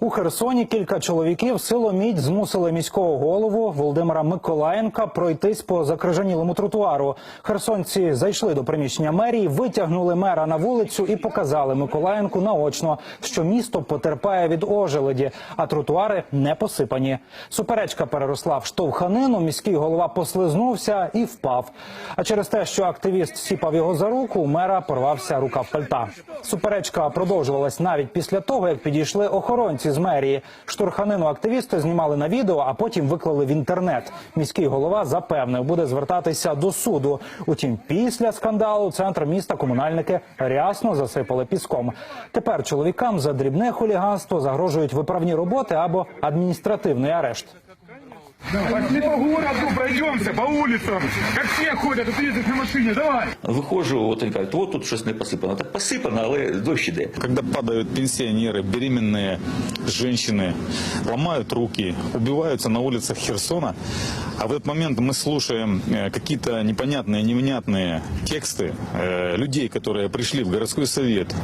У Херсоні кілька чоловіків силоміць змусили міського голову Володимира Миколаєнка пройтись по закрижанілому тротуару. Херсонці зайшли до приміщення мерії, витягнули мера на вулицю і показали Миколаєнку наочно, що місто потерпає від ожеледі, а тротуари не посипані. Суперечка переросла в штовханину. Міський голова послизнувся і впав. А через те, що активіст сіпав його за руку, у мера порвався рукав пальта. Суперечка продовжувалась навіть після того, як підійшли охоронці з мерії. Штурханину активісти знімали на відео, а потім виклали в інтернет. Міський голова запевнив, буде звертатися до суду. Утім, після скандалу центр міста комунальники рясно засипали піском. Тепер чоловікам за дрібне хуліганство загрожують виправні роботи або адміністративний арешт. Пошли по городу, пройдемся по улицам. Как все ходят, ты ездишь на машине, давай. Виходжу, от вони кажуть, от тут щось не посипано. Так посипано, але дощ іде. Когда падают пенсионеры, беременные женщины, ломают руки, убиваются на улицах Херсона, а в этот момент мы слушаем э, какие-то непонятные, невнятные тексты э, людей, которые пришли в городской совет,